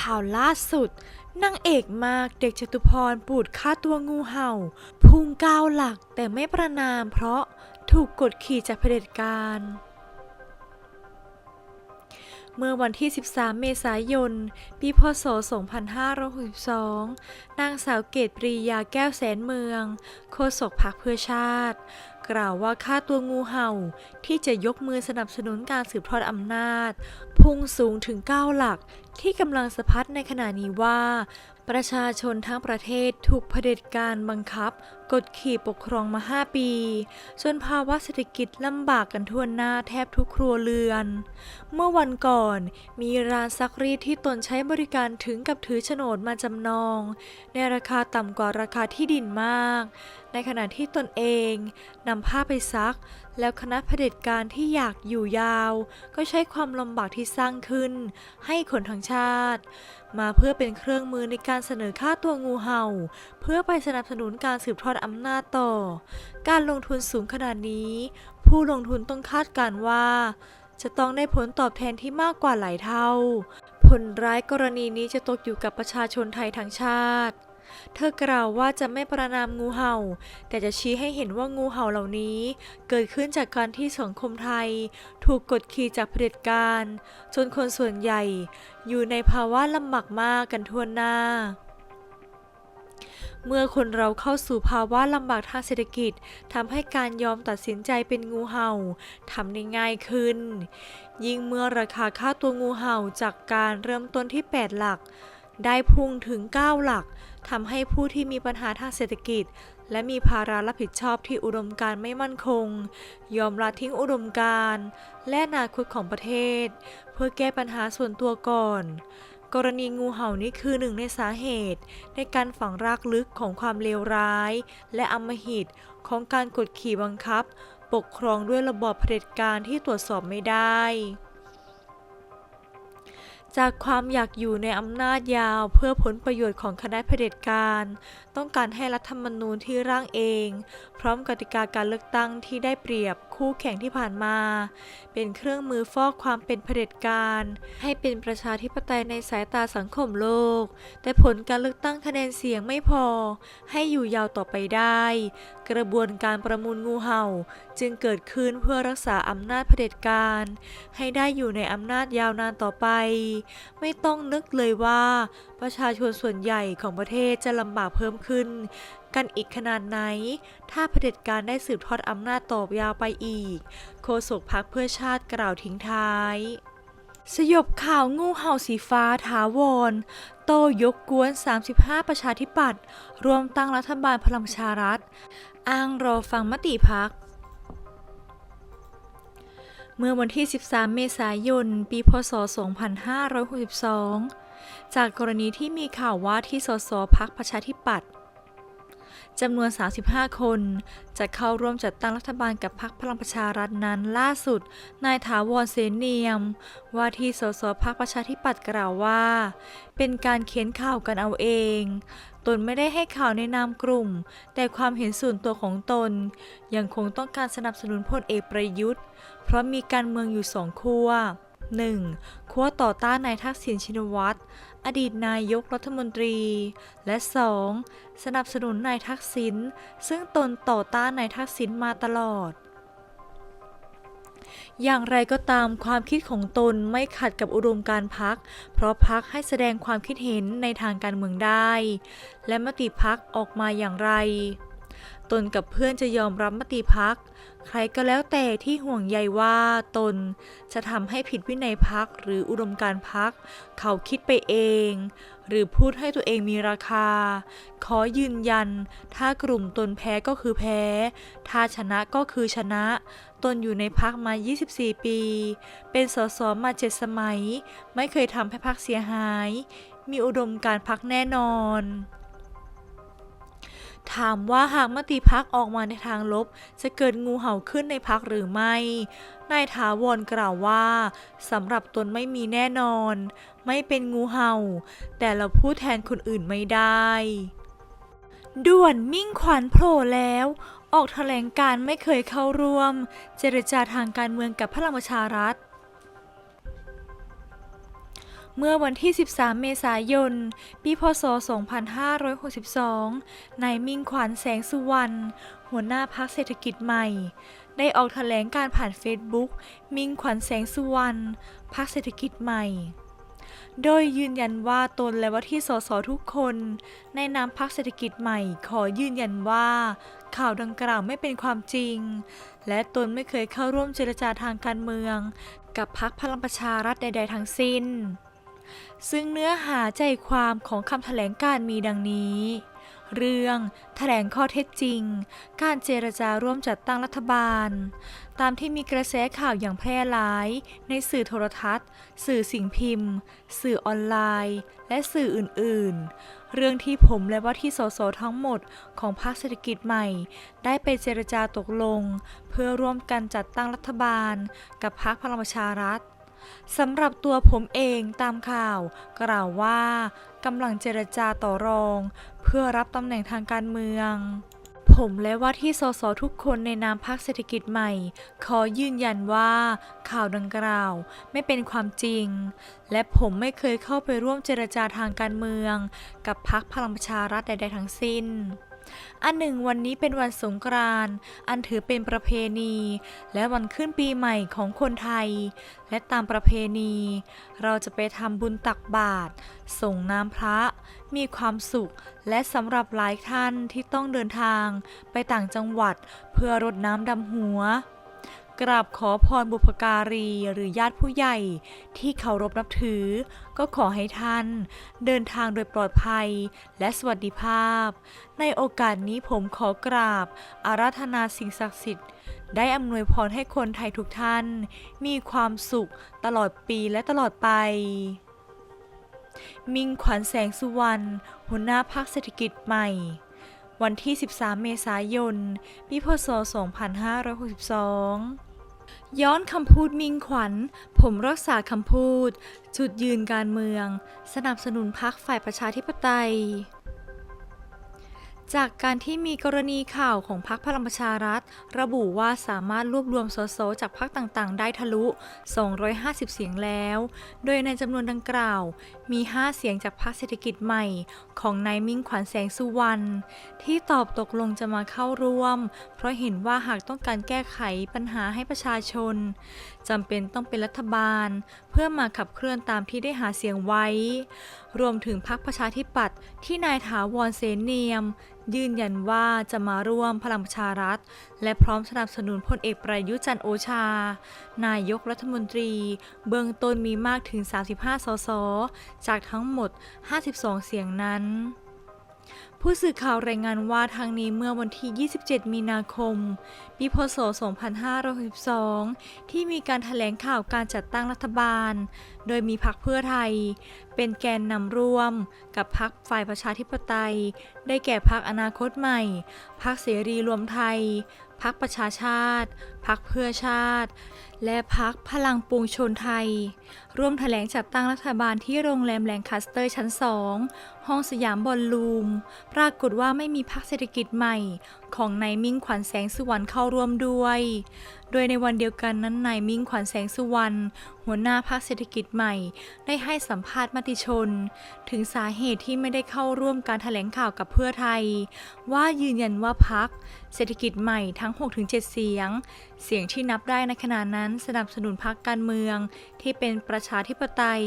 ข่าวล่าสุดนางเอกมากเด็กจตุพรปูดฆ่าตัวงูเห่า พุงก้าวหลักแต่ไม่ประนามเพราะถูกกดขี่จากเผด็จการ เมื่อวันที่ 13 เมษายน ปี พศ 2562 นางสาวเกตปรียาแก้วแสนเมือง โฆษกพรรคเพื่อชาติ กล่าวว่าค่าตัวงูเห่าที่จะยกมือสนับสนุนการสืบทอดอำนาจ พุ่งสูงถึง 9 หลักที่กำลังสะพัดในขณะนี้ว่า ประชาชนทั้งประเทศถูกเผด็จการบังคับ กดขี่ปกครองมา 5 ปี จนภาวะเศรษฐกิจลำบากกันทั่วหน้าแทบทุกครัวเรือน เมื่อวันก่อนมีร้านซักรีดที่ตนใช้บริการถึงกับถือโฉนดมาจำนอง ในราคาต่ำกว่าราคาที่ดินมาก ในขณะที่ตนเองนำผ้าไปซักแล้วคณะเผด็จการที่อยากอยู่ยาว ก็ใช้ความลำบากที่สร้างขึ้น ให้คนทั้งชาติ มาเพื่อเป็นเครื่องมือในการเสนอค่าตัวงูเห่า เพื่อไปสนับสนุนการสืบทอดอำนาจต่อ การลงทุนสูงขนาดนี้ ผู้ลงทุนต้องคาดการณ์ว่า จะต้องได้ผลตอบแทนที่มากกว่าหลายเท่า ผลร้ายกรณีนี้จะตกอยู่กับประชาชนไทยทั้งชาติ เธอกล่าวว่าจะไม่ประนามงูเห่า แต่จะชี้ให้เห็นว่างูเห่าเหล่านี้ เกิดขึ้นจากการที่สังคมไทย ถูกกดขี่จากเผด็จการ จนคนส่วนใหญ่ อยู่ในภาวะลำบากมากกันทั่วหน้าเมื่อคนเราเข้าสู่ภาวะลำบากทางเศรษฐกิจทำให้การยอมตัดสินใจเป็นงูเห่าทำได้ง่ายขึ้น ยิ่งเมื่อราคาค่าตัวงูเห่าจากการเริ่มต้นที่ 8 หลัก ได้พุ่งถึง 9 หลัก ทำให้ผู้ที่มีปัญหาทางเศรษฐกิจ และมีภาระรับผิดชอบที่อุดมการไม่มั่นคง ยอมละทิ้งอุดมการและอนาคตของประเทศ เพื่อแก้ปัญหาส่วนตัวก่อน กรณีงูเห่านี้คือหนึ่งในสาเหตุ ในการฝังรากลึกของความเลวร้าย และอำมหิตของการกดขี่บังคับ ปกครองด้วยระบอบเผด็จการที่ตรวจสอบไม่ได้ จากความอยากอยู่ในอำนาจยาวเพื่อผลประโยชน์ของคณะเผด็จการ ต้องการให้รัฐธรรมนูญที่ร่างเอง พร้อมกติกาการเลือกตั้งที่ได้เปรียบคู่แข่งที่ผ่านมา เป็นเครื่องมือฟอกความเป็นเผด็จการ ให้เป็นประชาธิปไตยในสายตาสังคมโลก แต่ผลการเลือกตั้งคะแนนเสียงไม่พอ ให้อยู่ยาวต่อไปได้ กระบวนการประมูลงูเห่าจึงเกิดขึ้นเพื่อรักษาอำนาจเผด็จการ ให้ได้อยู่ในอำนาจยาวนานต่อไป ไม่ต้องนึกเลยว่า ประชาชนส่วนใหญ่ของประเทศจะลำบากเพิ่มขึ้น กันอีกขนาดไหน ถ้าเผด็จการได้สืบทอดอำนาจต่อยาวไปอีก โฆษกพักเพื่อชาติกล่าวทิ้งท้าย สยบข่าวงูเห่าสีฟ้าถาวร โตยกกวน 35 ประชาธิปัตย์รวมตั้งรัฐบาลพลังชารัฐ อ้างรอฟังมติพัก เมื่อวันที่ 13 เมษายน ปี พศ 2562 จากกรณีที่มีข่าวว่าที่สสพักประชาธิปัตย์ จำนวน 35 คน จะเข้าร่วมจัดตั้งรัฐบาลกับพรรคพลังประชารัฐนั้นล่าสุด นายถาวรเสนเนียม ว่าที่สสพักประชาธิปัตย์กล่าวว่า เป็นการเขียนข่าวกันเอาเอง ตนไม่ได้ให้ข่าวในนามกลุ่ม แต่ความเห็นส่วนตัวของตน ยังคงต้องการสนับสนุนพลเอกประยุทธ์ เพราะมีการเมืองอยู่สองขั้ว 1. ขั้วต่อต้านนายทักษิณชินวัตร อดีตนายกรัฐมนตรี และ 2. สนับสนุนนายทักษิณซึ่งตนต่อต้านนายทักษิณมาตลอด อย่างไรก็ตามความคิดของตนไม่ขัดกับอุดมการพัก เพราะพักให้แสดงความคิดเห็นในทางการเมืองได้ และมติพักออกมาอย่างไร ตนกับเพื่อนจะยอมรับมติพัก ใครก็แล้วแต่ที่ห่วงใยว่าตนจะทำให้ผิดวินัยพักหรืออุดมการพัก เขาคิดไปเอง หรือพูดให้ตัวเองมีราคา ขอยืนยัน ถ้ากลุ่มตนแพ้ก็คือแพ้ ถ้าชนะก็คือชนะ ตนอยู่ในพักมา 24 ปี เป็นสสมาเจ็ดสมัย ไม่เคยทำให้พักเสียหาย มีอุดมการพักแน่นอน ถามว่าหากมติพักออกมาในทางลบ จะเกิดงูเห่าขึ้นในพักหรือไม่ นายถาวรกล่าวว่าสำหรับตนไม่มีแน่นอน ไม่เป็นงูเห่า แต่เราพูดแทนคนอื่นไม่ได้ด่วนมิ่งขวัญโผล่แล้ว ออกแถลงการไม่เคยเข้าร่วม เจรจาทางการเมืองกับพลังประชารัฐ เมื่อวันที่ 13 เมษายน ปีพศ 2562 นายมิ่งขวัญแสงสุวรรณ หัวหน้าพักเศรษฐกิจใหม่ ได้ออกแถลงการผ่านเฟซบุ๊ก มิ่งขวัญแสงสุวรรณ พักเศรษฐกิจใหม่ โดยยืนยันว่าตนและว่าที่สสทุกคน ในนามพักเศรษฐกิจใหม่ ขอยืนยันว่าข่าวดังกล่าวไม่เป็นความจริง และตนไม่เคยเข้าร่วมเจรจาทางการเมือง กับพักพลังประชารัฐใด ๆ ทั้งสิ้น ซึ่งเนื้อหาใจความของคำแถลงการมีดังนี้ เรื่องแถลงข้อเท็จจริง การเจรจาร่วมจัดตั้งรัฐบาล ตามที่มีกระแสข่าวอย่างแพร่หลาย ในสื่อโทรทัศน์ สื่อสิ่งพิมพ์ สื่อออนไลน์ และสื่ออื่น ๆ เรื่องที่ผมและว่าที่สสทั้งหมดของพรรคเศรษฐกิจใหม่ ได้ไปเจรจาตกลง เพื่อร่วมกันจัดตั้งรัฐบาล กับพรรคพลังประชารัฐ สำหรับตัวผมเองตามข่าว กล่าวว่ากำลังเจรจาต่อรอง เพื่อรับตำแหน่งทางการเมือง ผมและว่าที่สสทุกคนในนามพรรคเศรษฐกิจใหม่ ขอยืนยันว่าข่าวดังกล่าวไม่เป็นความจริง และผมไม่เคยเข้าไปร่วมเจรจาทางการเมือง กับพรรคพลังประชารัฐใดๆทั้งสิ้น อันหนึ่งวันนี้เป็นวันสงกรานต์อันถือเป็นประเพณี และวันขึ้นปีใหม่ของคนไทย และตามประเพณี เราจะไปทำบุญตักบาตรส่งน้ำพระ มีความสุข และสำหรับหลายท่านที่ต้องเดินทาง ไปต่างจังหวัดเพื่อรดน้ำดำหัว กราบขอพรบุพการีหรือญาติผู้ใหญ่ที่เคารพนับถือ ก็ขอให้ท่าน เดินทางโดยปลอดภัยและสวัสดิภาพ ในโอกาสนี้ผมขอกราบ อาราธนาสิ่งศักดิ์สิทธิ์ ได้อำนวยพรให้คนไทยทุกท่าน มีความสุขตลอดปีและตลอดไปมิ่งขวัญแสงสุวรรณหัวหน้าพักเศรษฐกิจใหม่ วันที่ 13 เมษายน ปีพศ 2562 ย้อนคำพูดมิงขวัญ ผมรักษาคำพูด จุดยืนการเมือง สนับสนุนพรรคฝ่ายประชาธิปไตย จากการที่มีกรณีข่าวของพรรคพลังประชารัฐ ระบุว่าสามารถรวบรวมสสจากพรรคต่างๆ ได้ทะลุ 250 เสียงแล้ว โดยในจำนวนดังกล่าว มี 5 เสียงจากพรรคเศรษฐกิจใหม่ ของนายมิ่งขวัญแสงสุวรรณที่ตอบตกลงจะมาเข้าร่วม เพราะเห็นว่าหากต้องการแก้ไขปัญหาให้ประชาชนจำเป็นต้องเป็นรัฐบาล เพื่อมาขับเคลื่อนตามที่ได้หาเสียงไว้รวมถึงพรรคประชาธิปัตย์ที่นายถาวรเสนเนียม ยืนยันว่าจะมาร่วมพลังประชารัฐ และพร้อมสนับสนุนพลเอกประยุจันโอชา นายกรัฐมนตรี เบื้องต้นมีมากถึง 35 สส จากทั้งหมด 52 เสียงนั้น ผู้สื่อข่าวรายงานว่าทางนี้เมื่อวันที่ 27 มีนาคม ปีพศ 2562 ที่มีการถแถลงข่าวการจัดตั้งรัฐบาล โดยมีพรรคเพื่อไทย เป็นแกนนำร่วม กับพรรคฝ่ายประชาธิปไตย ได้แก่พรรคอนาคตใหม่ พรรคเสรีรวมไทย พักประชาชาติ พักเพื่อชาติ และพักพลังปวงชนไทย ร่วมแถลงจัดตั้งรัฐบาลที่โรงแรมแลงคาสเตอร์ชั้น2ห้องสยามบอลลูม ปรากฏว่าไม่มีพักเศรษฐกิจใหม่ ของนายมิ่งขวัญแสงสุวรรณเข้าร่วมด้วย โดยในวันเดียวกันนั้นนายมิ่งขวัญแสงสุวรรณหัวหน้าพรรคเศรษฐกิจใหม่ ได้ให้สัมภาษณ์มติชน ถึงสาเหตุที่ไม่ได้เข้าร่วมการถแถลงข่าวกับเพื่อไทย ว่ายืนยันว่าพรรคเศรษฐกิจใหม่ทั้ง 6-7 เสียง เสียงที่นับได้ในขณะนั้นสนับสนุนพรรคการเมือง ที่เป็นประชาธิปไตย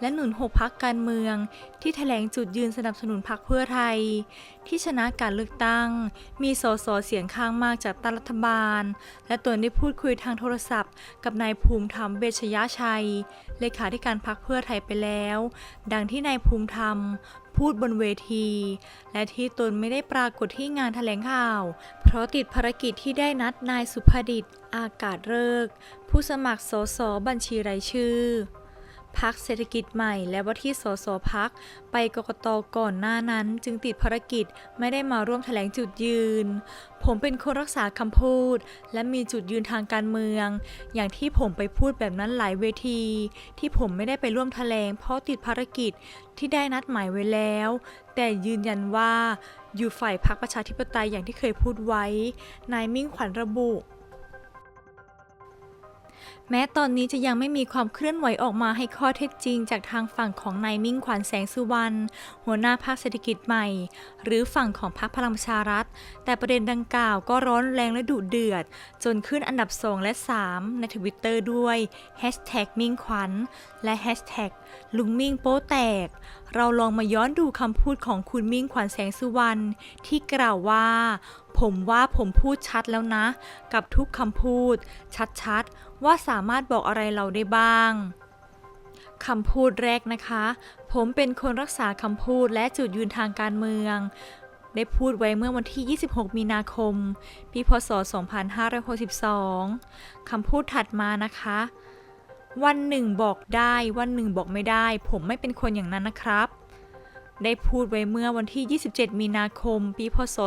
และหนุนหกพรรคการเมือง ที่แถลงจุดยืนสนับสนุนพรรคเพื่อไทย ที่ชนะการเลือกตั้ง มีสสเสียงข้างมากจากตรัฐบาล และตนได้พูดคุยทางโทรศัพท์ กับนายภูมิธรรมเบชยชัย เลขาธิการพรรคเพื่อไทยไปแล้ว ดังที่นายภูมิธรรม พูดบนเวที และที่ตนไม่ได้ปรากฏที่งานแถลงข่าว เพราะติดภารกิจที่ได้นัดนายสุภดิษฐ์อากาศเลิก ผู้สมัครสสบัญชีรายชื่อ พักเศรษฐกิจใหม่และว่าที่สสพักไปกกตก่อนหน้านั้นจึงติดภารกิจไม่ได้มาร่วมแถลงจุดยืน ผมเป็นคนรักษาคำพูด และมีจุดยืนทางการเมือง อย่างที่ผมไปพูดแบบนั้นหลายเวที ที่ผมไม่ได้ไปร่วมแถลงเพราะติดภารกิจที่ได้นัดหมายไว้แล้ว แต่ยืนยันว่าอยู่ฝ่ายพรรคประชาธิปไตยอย่างที่เคยพูดไว้ นายมิ่งขวัญระบุ แม้ตอนนี้จะยังไม่มีความเคลื่อนไหวออกมาให้ข้อเท็จจริง จากทางฝั่งของนายมิ่งขวัญแสงสุวรรณหัวหน้าพรรคเศรษฐกิจใหม่ หรือฝั่งของพรรคพลังประชารัฐ แต่ประเด็นดังกล่าวก็ร้อนแรงและดุเดือด จนขึ้นอันดับ 2 และ 3 ในทวิตเตอร์ด้วย Hashtag มิ่งขวัญและ Hashtag ลุงมิ่งโป๊แตก เราลองมาย้อนดูคำพูดของคุณมิ่งขวัญแสงสุวรรณที่กล่าวว่า ผมว่าผมพูดชัดแล้วนะ กับทุกคำพูด ชัดๆ ว่าสามารถบอกอะไรเราได้บ้างคำพูดแรกนะคะ ผมเป็นคนรักษาคำพูดและจุดยืนทางการเมือง ได้พูดไว้เมื่อวันที่ 26 มีนาคม ปีพศ 2562 คำพูดถัดมานะคะ วันหนึ่งบอกได้ วันหนึ่งบอกไม่ได้ ผมไม่เป็นคนอย่างนั้นนะครับ ได้พูดไว้เมื่อวันที่ 27 มีนาคม ปีพศ 2562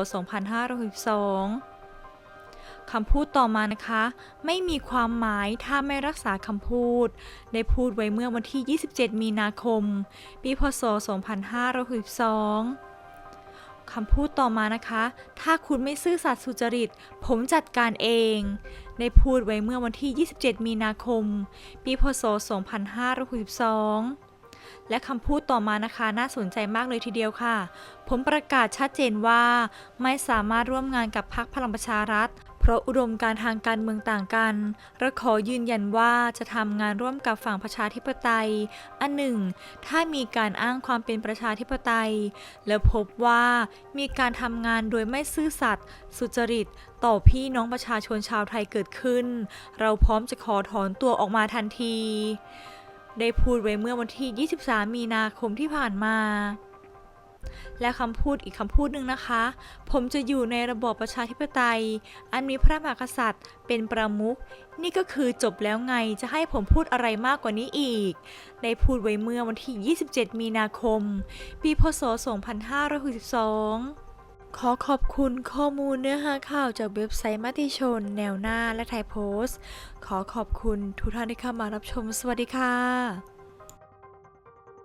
คำพูดต่อมานะคะ ไม่มีความหมายถ้าไม่รักษาคำพูด ได้พูดไว้เมื่อวันที่ 27 มีนาคม ปีพศ 2562คำพูดต่อมานะคะ ถ้าคุณไม่ซื่อสัตย์สุจริต ผมจัดการเอง ได้พูดไว้เมื่อวันที่ 27 มีนาคม ปี พศ 2562 และคำพูดต่อมานะคะน่าสนใจมากเลยทีเดียวค่ะ ผมประกาศชัดเจนว่า ไม่สามารถร่วมงานกับพรรคพลังประชารัฐ เพราะอุดมการทางการเมืองต่างกันและขอยืนยันว่าจะทำงานร่วมกับฝั่งประชาธิปไตย อันหนึ่ง ถ้ามีการอ้างความเป็นประชาธิปไตย แล้วพบว่ามีการทำงานโดยไม่ซื่อสัตย์สุจริตต่อพี่น้องประชาชนชาวไทยเกิดขึ้น เราพร้อมจะขอถอนตัวออกมาทันที ได้พูดไว้เมื่อวันที่ 23 มีนาคมที่ผ่านมา และคำพูดอีกคำพูดหนึ่งนะคะ ผมจะอยู่ในระบอบประชาธิปไตย อันมีพระมหากษัตริย์ เป็นประมุขนี่ก็คือจบแล้วไงจะให้ผมพูดอะไรมากกว่านี้อีก ได้พูดไว้เมื่อวันที่ 27 มีนาคม ปีพศ 2562 ขอขอบคุณข้อมูลเนื้อหาข่าวจากเว็บไซต์มติชน แนวหน้าและไทยโพสต์ ขอขอบคุณทุกท่านที่เข้ามารับชม สวัสดีค่ะ